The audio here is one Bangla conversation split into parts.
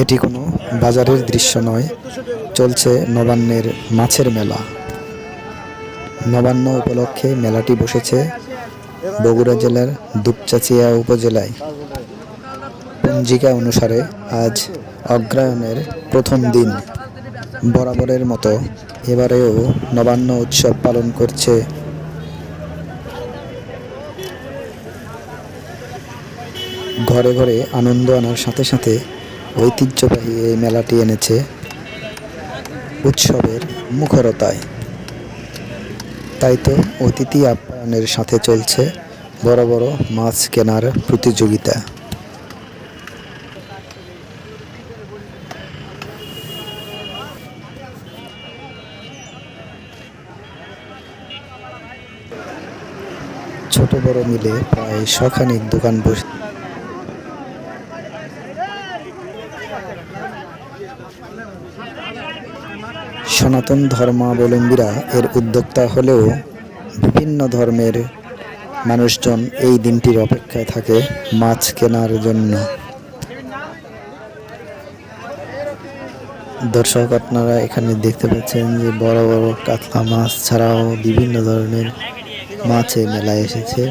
এটি কোনো বাজারের দৃশ্য নয়, চলছে নবান্নের মাছের মেলা। নবান্ন উপলক্ষে মেলাটি বসেছে বগুড়া জেলার দুপচাচিয়া উপজেলায়। পঞ্জিকা অনুসারে আজ অগ্রায়ণের প্রথম দিন। বরাবরের মতো এবারেও নবান্ন উৎসব পালন করছে। ঘরে ঘরে আনন্দ আনার সাথে সাথে ঐতিহ্যবাহী এই মেলাটি এনেছে উৎসবের মুখরতায়। তাই তো অতিথি আপ্যায়নের সাথে চলছে বড় বড় মাছ কেনার প্রতিযোগিতা। ছোট বড় মিলে প্রায় শখানিক দোকান বসে সনাতন ধর্মাবলম্বীরা এর উদ্যোক্তা হলেও বিভিন্ন ধর্মের মানুষজন এই দিনটির অপেক্ষায় থাকে মাছ কেনার জন্য। দর্শক, আপনারা এখানে দেখতে পাচ্ছেন যে বড় বড় কাতলা মাছ ছাড়াও বিভিন্ন ধরনের মাছ এই মেলায় এসেছে।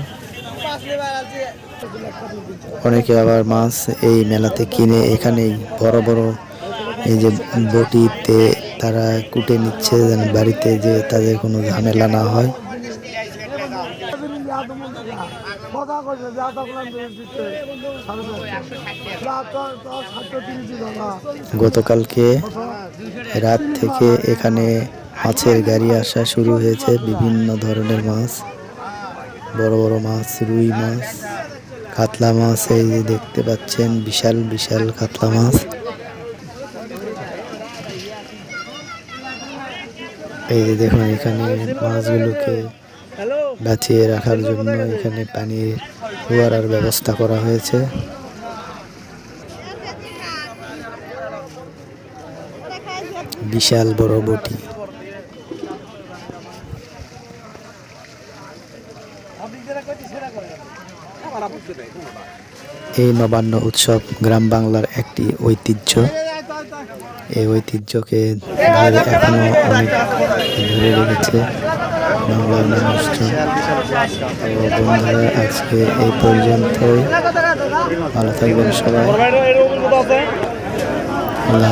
অনেকে আবার মাছ এই মেলাতে কিনে এখানেই বড় বড় এই যে বটিতে তারা কুটে নিচ্ছে যেন বাড়িতে যে তাদের কোনো ঝামেলা না হয়। গতকালকে রাত থেকে এখানে মাছের গাড়ি আসা শুরু হয়েছে, বিভিন্ন ধরনের মাছ। বড় বড় মাছ, রুই মাছ, কাতলা মাছ, এই যে দেখতে পাচ্ছেন, বিশাল বিশাল কাতলা মাছ। এই যে দেখুন, এখানে মাছগুলোকে বাঁচিয়ে রাখার জন্য এখানে পানির ফোয়ারার ব্যবস্থা করা হয়েছে। বিশাল বড় বটি। এই নবান্ন উৎসব গ্রাম বাংলার একটি ঐতিহ্য। এই ঐতিহ্যকে ধরে এখনও অনেক ধরে রেখেছে বাংলার মানুষজন। আজকে এই পর্যন্তই। ভালো থাকবেন সবাই। আল্লাহ